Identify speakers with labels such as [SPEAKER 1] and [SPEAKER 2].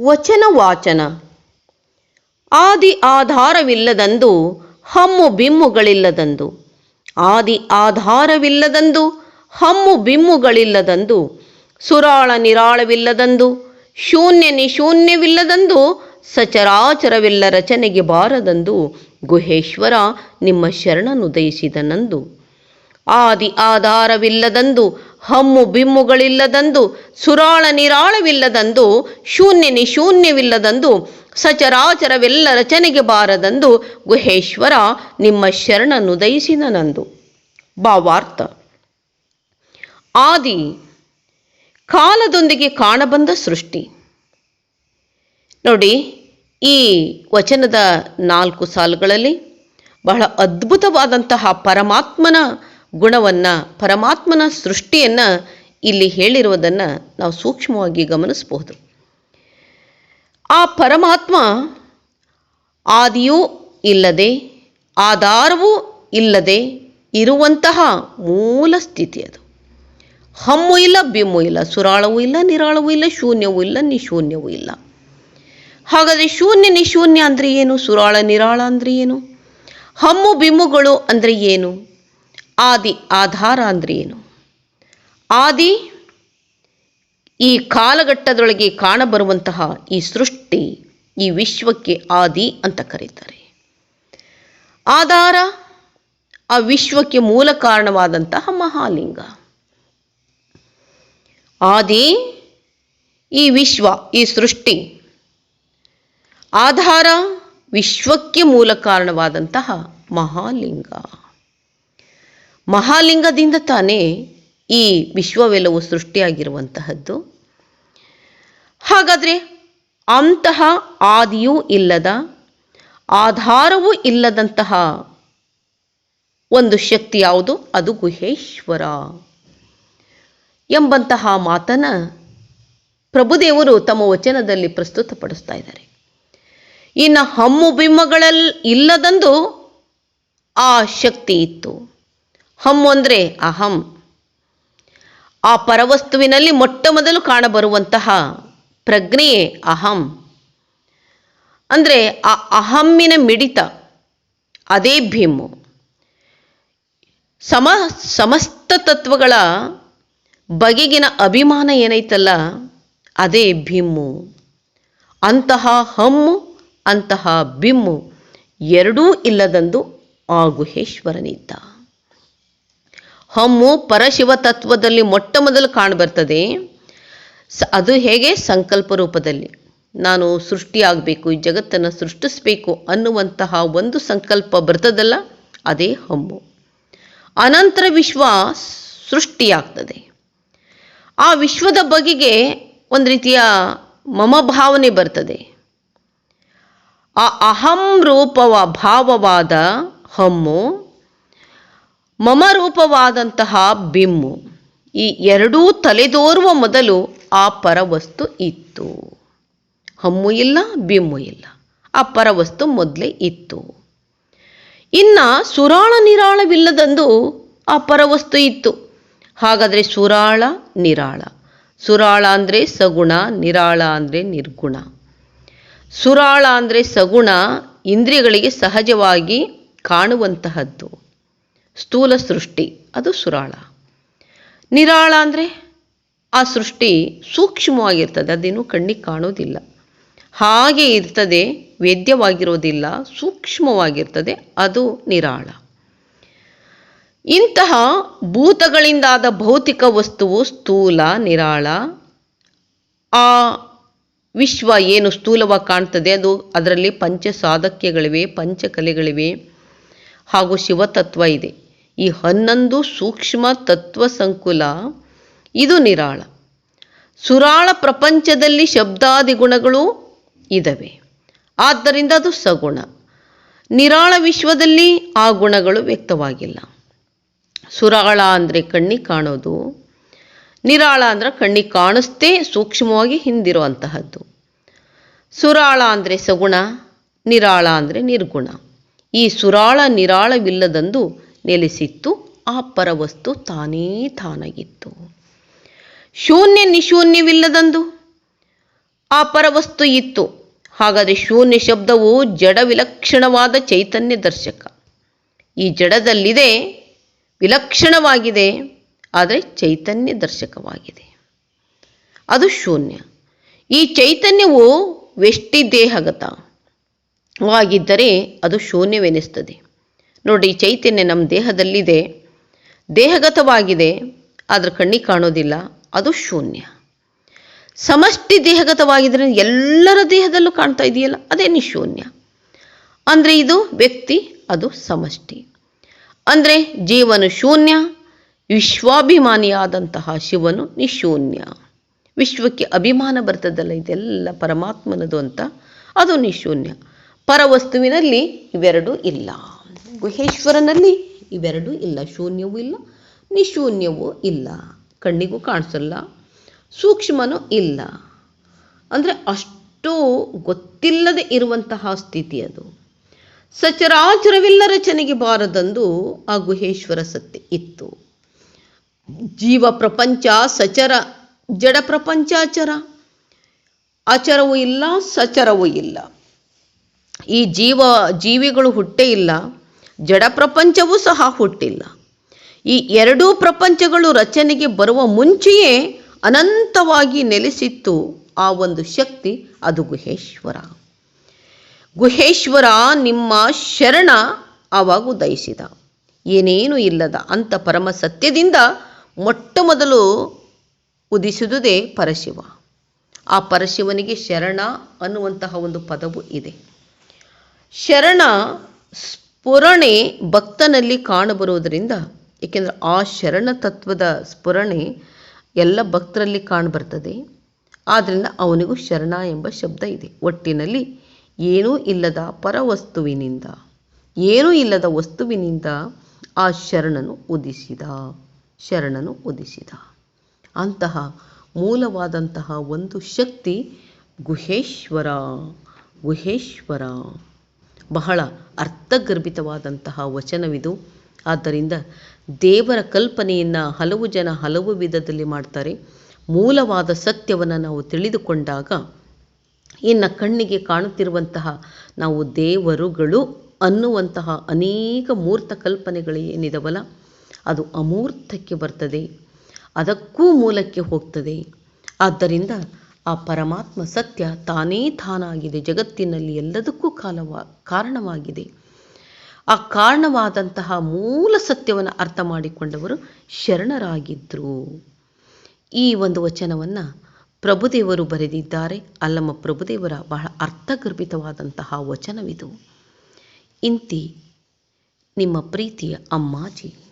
[SPEAKER 1] ವಚನ ವಾಚನ. ಆದಿ ಆಧಾರವಿಲ್ಲದಂದು ಹಮ್ಮು ಬಿಮ್ಮುಗಳಿಲ್ಲದಂದು. ಆದಿ ಆಧಾರವಿಲ್ಲದಂದು ಹಮ್ಮು ಬಿಮ್ಮುಗಳಿಲ್ಲದಂದು. ಸುರಾಳ ನಿರಾಳವಿಲ್ಲದಂದು, ಶೂನ್ಯ ನಿಶೂನ್ಯವಿಲ್ಲದಂದು, ಸಚರಾಚರವಿಲ್ಲ ರಚನೆಗೆ ಬಾರದಂದು, ಗುಹೇಶ್ವರ ನಿಮ್ಮ ಶರಣನುದಯಿಸಿದನಂದು ಆದಿ ಆಧಾರವಿಲ್ಲದಂದು, ಹಮ್ಮು ಬಿಮ್ಮುಗಳಿಲ್ಲದಂದು, ಸುರಾಳ ನಿರಾಳವಿಲ್ಲದಂದು, ಶೂನ್ಯ ನಿಶೂನ್ಯವಿಲ್ಲದಂದು, ಸಚರಾಚರವೆಲ್ಲ ರಚನೆಗೆ ಬಾರದಂದು, ಗುಹೇಶ್ವರ ನಿಮ್ಮ ಶರಣನುದಯಿಸಿದನಂದು ಭಾವಾರ್ಥ. ಆದಿ. ಕಾಲದೊಂದಿಗೆ ಕಾಣಬಂದ ಸೃಷ್ಟಿ. ನೋಡಿ, ಈ ವಚನದ ನಾಲ್ಕು ಸಾಲುಗಳಲ್ಲಿ ಬಹಳ ಅದ್ಭುತವಾದಂತಹ ಪರಮಾತ್ಮನ ಗುಣವನ್ನು, ಪರಮಾತ್ಮನ ಸೃಷ್ಟಿಯನ್ನು ಇಲ್ಲಿ ಹೇಳಿರುವುದನ್ನು ನಾವು ಸೂಕ್ಷ್ಮವಾಗಿ ಗಮನಿಸಬಹುದು. ಆ ಪರಮಾತ್ಮ ಆದಿಯೂ ಇಲ್ಲದೆ, ಆಧಾರವೂ ಇಲ್ಲದೆ ಇರುವಂತಹ ಮೂಲ ಸ್ಥಿತಿ ಅದು. ಹಮ್ಮು ಇಲ್ಲ, ಬಿಮ್ಮು ಇಲ್ಲ, ಸುರಾಳವೂ ಇಲ್ಲ, ನಿರಾಳವೂ ಇಲ್ಲ, ಶೂನ್ಯವೂ ಇಲ್ಲ, ನಿಶೂನ್ಯವೂ ಇಲ್ಲ. ಹಾಗಾದರೆ ಶೂನ್ಯ, ನಿಶೂನ್ಯ ಅಂದರೆ ಏನು? ಸುರಾಳ, ನಿರಾಳ ಅಂದರೆ ಏನು? ಹಮ್ಮು, ಬಿಮ್ಮುಗಳು ಅಂದರೆ ಏನು? ಆದಿ ಆಧಾರ ಅಂದರೆ ಏನು? ಆದಿ ಈ ಕಾಲಘಟ್ಟದೊಳಗೆ ಕಾಣಬರುವಂತಹ ಈ ಸೃಷ್ಟಿ ಈ ವಿಶ್ವಕ್ಕೆ ಆದಿ ಅಂತ ಕರೀತಾರೆ. ಆಧಾರ ಆ ವಿಶ್ವಕ್ಕೆ ಮೂಲ ಕಾರಣವಾದಂತಹ ಮಹಾಲಿಂಗ. ಆದಿ ಈ ವಿಶ್ವ, ಈ ಸೃಷ್ಟಿ. ಆಧಾರ ವಿಶ್ವಕ್ಕೆ ಮೂಲ ಕಾರಣವಾದಂತಹ ಮಹಾಲಿಂಗ. ಮಹಾಲಿಂಗದಿಂದ ತಾನೇ ಈ ವಿಶ್ವವೆಲ್ಲವೂ ಸೃಷ್ಟಿಯಾಗಿರುವಂತಹದ್ದು. ಹಾಗಾದರೆ ಅಂತಹ ಆದಿಯೂ ಇಲ್ಲದ, ಆಧಾರವೂ ಇಲ್ಲದಂತಹ ಒಂದು ಶಕ್ತಿ ಯಾವುದು? ಅದು ಗುಹೇಶ್ವರ. ಎಂಬಂತಹ ಮಾತನ್ನು ಪ್ರಭುದೇವರು ತಮ್ಮ ವಚನದಲ್ಲಿ ಪ್ರಸ್ತುತಪಡಿಸ್ತಾ ಇದ್ದಾರೆ. ಇನ್ನು ಹಮ್ಮು ಬಿಮ್ಮಗಳಲ್ಲಿ ಇಲ್ಲದಂದು ಆ ಶಕ್ತಿ ಇತ್ತು. ಹಮ್ಮು ಅಂದರೆ ಅಹಂ. ಆ ಪರವಸ್ತುವಿನಲ್ಲಿ ಮೊಟ್ಟ ಮೊದಲು ಕಾಣಬರುವಂತಹ ಪ್ರಜ್ಞೆಯೇ ಅಹಂ. ಅಂದರೆ ಆ ಅಹಮ್ಮಿನ ಮಿಡಿತ, ಅದೇ ಭೀಮು. ಸಮ, ಸಮಸ್ತ ತತ್ವಗಳ ಬಗೆಗಿನ ಅಭಿಮಾನ ಏನೈತಲ್ಲ, ಅದೇ ಭೀಮು. ಅಂತಹ ಹಮ್ಮು ಅಂತಹ ಬಿಮ್ಮು ಎರಡೂ ಇಲ್ಲದಂದು ಆ ಗುಹೇಶ್ವರನಿದ್ದ ಹಮ್ಮು ಪರಶಿವ ತತ್ವದಲ್ಲಿ ಮೊಟ್ಟ ಮೊದಲು ಕಾಣಬರ್ತದೆ ಅದು ಹೇಗೆ? ಸಂಕಲ್ಪ ರೂಪದಲ್ಲಿ. ನಾನು ಸೃಷ್ಟಿಯಾಗಬೇಕು ಈ ಜಗತ್ತನ್ನು ಸೃಷ್ಟಿಸಬೇಕು ಅನ್ನುವಂತಹ ಒಂದು ಸಂಕಲ್ಪ ಬರ್ತದಲ್ಲ, ಅದೇ ಹಮ್ಮು. ಅನಂತರ ವಿಶ್ವ ಸೃಷ್ಟಿಯಾಗ್ತದೆ. ಆ ವಿಶ್ವದ ಬಗೆಗೆ ಒಂದು ರೀತಿಯ ಮಮ ಭಾವನೆ ಬರ್ತದೆ. ಆ ಅಹಂ ರೂಪವ ಭಾವವಾದ ಹಮ್ಮು ಮಮ ರೂಪವಾದಂತಹ ಬಿಮ್ಮು. ಈ ಎರಡೂ ತಲೆದೋರುವ ಮೊದಲು ಆ ಪರವಸ್ತು ಇತ್ತು. ಹಮ್ಮು ಇಲ್ಲ, ಬಿಮ್ಮು ಇಲ್ಲ. ಆ ಪರವಸ್ತು ಮೊದಲೇ ಇತ್ತು. ಇನ್ನು ಸುರಾಳ ನಿರಾಳವಿಲ್ಲದಂದು ಆ ಪರವಸ್ತು ಇತ್ತು. ಹಾಗಾದರೆ ಸುರಾಳ, ನಿರಾಳ. ಸುರಾಳ ಅಂದರೆ ಸಗುಣ, ನಿರಾಳ ಅಂದರೆ ನಿರ್ಗುಣ. ಸುರಾಳ ಅಂದರೆ ಸಗುಣ ಇಂದ್ರಿಯಗಳಿಗೆ ಸಹಜವಾಗಿ ಕಾಣುವಂತಹದ್ದು. ಸ್ಥೂಲ ಸೃಷ್ಟಿ, ಅದು ಸುರಾಳ. ನಿರಾಳ ಅಂದರೆ ಆ ಸೃಷ್ಟಿ ಸೂಕ್ಷ್ಮವಾಗಿರ್ತದೆ, ಅದೇನು ಕಣ್ಣಿಗೆ ಕಾಣೋದಿಲ್ಲ. ಹಾಗೆ ಇರ್ತದೆ, ವೇದ್ಯವಾಗಿರೋದಿಲ್ಲ, ಸೂಕ್ಷ್ಮವಾಗಿರ್ತದೆ, ಅದು ನಿರಾಳ. ಇಂತಹ ಭೂತಗಳಿಂದಾದ ಭೌತಿಕ ವಸ್ತುವು ಸ್ಥೂಲ, ನಿರಾಳ. ಆ ವಿಶ್ವ ಏನು ಸ್ಥೂಲವಾಗಿ ಕಾಣ್ತದೆ, ಅದು ಅದರಲ್ಲಿ ಪಂಚ ಸಾಧಕ್ಯಗಳಿವೆ ಪಂಚಕಲೆಗಳಿವೆ, ಹಾಗೂ ಶಿವತತ್ವ ಇದೆ. ಈ ಹನ್ನೊಂದು ಸೂಕ್ಷ್ಮ ತತ್ವ ಸಂಕುಲ, ಇದು ನಿರಾಳ. ಸುರಾಳ ಪ್ರಪಂಚದಲ್ಲಿ ಶಬ್ದಾದಿ ಗುಣಗಳು ಇದ್ದಾವೆ ಆದ್ದರಿಂದ ಅದು ಸಗುಣ. ನಿರಾಳ ವಿಶ್ವದಲ್ಲಿ ಆ ಗುಣಗಳು ವ್ಯಕ್ತವಾಗಿಲ್ಲ. ಸುರಾಳ ಅಂದರೆ ಕಣ್ಣಿಗೆ ಕಾಣೋದು. ನಿರಾಳ ಅಂದ್ರೆ ಕಣ್ಣಿಗೆ ಕಾಣಿಸ್ತೇ ಸೂಕ್ಷ್ಮವಾಗಿ ಹಿಂದಿರುವಂತಹದ್ದು. ಸುರಾಳ ಅಂದರೆ ಸಗುಣ, ನಿರಾಳ ಅಂದರೆ ನಿರ್ಗುಣ. ಈ ಸುರಾಳ ನಿರಾಳವಿಲ್ಲದಂದು ನೆಲೆಸಿತ್ತು. ಆ ಪರವಸ್ತು ತಾನೇ ತಾನಾಗಿತ್ತು. ಶೂನ್ಯ ನಿಶೂನ್ಯವಿಲ್ಲದಂದು ಆ ಪರವಸ್ತು ಇತ್ತು. ಹಾಗಾದರೆ ಶೂನ್ಯ ಶಬ್ದವು ಜಡ ವಿಲಕ್ಷಣವಾದ ಚೈತನ್ಯ ದರ್ಶಕ. ಈ ಜಡದಲ್ಲಿದೆ, ವಿಲಕ್ಷಣವಾಗಿದೆ, ಆದರೆ ಚೈತನ್ಯ ದರ್ಶಕವಾಗಿದೆ. ಅದು ಶೂನ್ಯ. ಈ ಚೈತನ್ಯವು ವೆಷ್ಟಿ ದೇಹಗತವಾಗಿದ್ದರೆ ಅದು ಶೂನ್ಯವೆನಿಸ್ತದೆ. ನೋಡಿ ಚೈತನ್ಯ ನಮ್ಮ ದೇಹದಲ್ಲಿದೆ, ದೇಹಗತವಾಗಿದೆ, ಆದರೆ ಕಣ್ಣಿಗೆ ಕಾಣೋದಿಲ್ಲ, ಅದು ಶೂನ್ಯ. ಸಮಷ್ಟಿ ದೇಹಗತವಾಗಿದ್ರೆ ಎಲ್ಲರ ದೇಹದಲ್ಲೂ ಕಾಣ್ತಾ ಇದೆಯಲ್ಲ, ಅದೇ ನಿಶೂನ್ಯ ಅಂದರೆ ಇದು ವ್ಯಕ್ತಿ, ಅದು ಸಮಷ್ಟಿ. ಅಂದರೆ ಜೀವನು ಶೂನ್ಯ, ವಿಶ್ವಾಭಿಮಾನಿಯಾದಂತಹ ಶಿವನು ನಿಶೂನ್ಯ ವಿಶ್ವಕ್ಕೆ ಅಭಿಮಾನ ಬರ್ತದಲ್ಲ, ಇದೆಲ್ಲ ಪರಮಾತ್ಮನದು ಅಂತ, ಅದು ನಿಶೂನ್ಯ ಪರವಸ್ತುವಿನಲ್ಲಿ ಇವೆರಡೂ ಇಲ್ಲ. ಗುಹೇಶ್ವರನಲ್ಲಿ ಇವೆರಡೂ ಇಲ್ಲ, ಶೂನ್ಯವೂ ಇಲ್ಲ, ನಿಶೂನ್ಯವೂ ಇಲ್ಲ, ಕಣ್ಣಿಗೂ ಕಾಣಿಸಲ್ಲ, ಸೂಕ್ಷ್ಮನೂ ಇಲ್ಲ. ಅಂದರೆ ಅಷ್ಟು ಗೊತ್ತಿಲ್ಲದೆ ಇರುವಂತಹ ಸ್ಥಿತಿ ಅದು. ಸಚರಾಚರವಿಲ್ಲ ರಚನೆಗೆ ಬಾರದಂದು ಆ ಗುಹೇಶ್ವರ ಸತ್ಯ ಇತ್ತು. ಜೀವ ಪ್ರಪಂಚ ಸಚರ, ಜಡ ಪ್ರಪಂಚಾಚರ ಆಚರವೂ ಇಲ್ಲ, ಸಚರವೂ ಇಲ್ಲ. ಈ ಜೀವ, ಜೀವಿಗಳು ಹುಟ್ಟೇ ಇಲ್ಲ. ಜಡ ಪ್ರಪಂಚವೂ ಸಹ ಹುಟ್ಟಿಲ್ಲ. ಈ ಎರಡೂ ಪ್ರಪಂಚಗಳು ರಚನೆಗೆ ಬರುವ ಮುಂಚೆಯೇ ಅನಂತವಾಗಿ ನೆಲೆಸಿತ್ತು ಆ ಒಂದು ಶಕ್ತಿ, ಅದು ಗುಹೇಶ್ವರ. ಗುಹೇಶ್ವರ ನಿಮ್ಮ ಶರಣ ಆವಾಗ ಉದಯಿಸಿದ. ಏನೇನು ಇಲ್ಲದ ಅಂತ ಪರಮ ಸತ್ಯದಿಂದ ಮೊಟ್ಟ ಮೊದಲು ಉದಿಸುವುದೇ ಪರಶಿವ. ಆ ಪರಶಿವನಿಗೆ ಶರಣ ಅನ್ನುವಂತಹ ಒಂದು ಪದವು ಇದೆ. ಶರಣ ಸ್ಫುರಣೆ ಭಕ್ತನಲ್ಲಿ ಕಾಣಬರುವುದರಿಂದ, ಏಕೆಂದರೆ ಆ ಶರಣ ತತ್ವದ ಸ್ಫುರಣೆ ಎಲ್ಲ ಭಕ್ತರಲ್ಲಿ ಕಾಣಬರ್ತದೆ. ಆದ್ದರಿಂದ ಅವನಿಗೂ ಶರಣ ಎಂಬ ಶಬ್ದ ಇದೆ. ಒಟ್ಟಿನಲ್ಲಿ ಏನೂ ಇಲ್ಲದ ಪರವಸ್ತುವಿನಿಂದ, ಏನೂ ಇಲ್ಲದ ವಸ್ತುವಿನಿಂದ ಆ ಶರಣನು ಉದಿಸಿದ ಶರಣನು ಉದಿಸಿದ. ಅಂತಹ ಮೂಲವಾದಂತಹ ಒಂದು ಶಕ್ತಿ ಗುಹೇಶ್ವರ ಗುಹೇಶ್ವರ. ಬಹಳ ಅರ್ಥಗರ್ಭಿತವಾದಂತಹ ವಚನವಿದು. ಆದ್ದರಿಂದ ದೇವರ ಕಲ್ಪನೆಯನ್ನು ಹಲವು ಜನ ಹಲವು ವಿಧದಲ್ಲಿ ಮಾಡ್ತಾರೆ. ಮೂಲವಾದ ಸತ್ಯವನ್ನು ನಾವು ತಿಳಿದುಕೊಂಡಾಗ ಇನ್ನು ಕಣ್ಣಿಗೆ ಕಾಣುತ್ತಿರುವಂತಹ ನಾವು ದೇವರುಗಳು ಅನ್ನುವಂತಹ ಅನೇಕ ಮೂರ್ತ ಕಲ್ಪನೆಗಳು ಏನಿದವಲ್ಲ, ಅದು ಅಮೂರ್ತಕ್ಕೆ ಬರ್ತದೆ. ಅದಕ್ಕೂ ಮೂಲಕ್ಕೆ ಹೋಗ್ತದೆ. ಆದ್ದರಿಂದ ಆ ಪರಮಾತ್ಮ ಸತ್ಯ ತಾನೇ ತಾನಾಗಿದೆ, ಜಗತ್ತಿನಲ್ಲಿ ಎಲ್ಲದಕ್ಕೂ ಕಾಲವ, ಕಾರಣವಾಗಿದೆ. ಆ ಕಾರಣವಾದಂತಹ ಮೂಲ ಸತ್ಯವನ್ನು ಅರ್ಥ ಮಾಡಿಕೊಂಡವರು ಶರಣರಾಗಿದ್ದರು ಈ ಒಂದು ವಚನವನ್ನು ಪ್ರಭುದೇವರು ಬರೆದಿದ್ದಾರೆ. ಅಲ್ಲಮ್ಮ ಪ್ರಭುದೇವರ ಬಹಳ ಅರ್ಥಗರ್ಭಿತವಾದಂತಹ ವಚನವಿದು. ಇಂತಿ ನಿಮ್ಮ ಪ್ರೀತಿಯ ಅಮ್ಮಾಜಿ.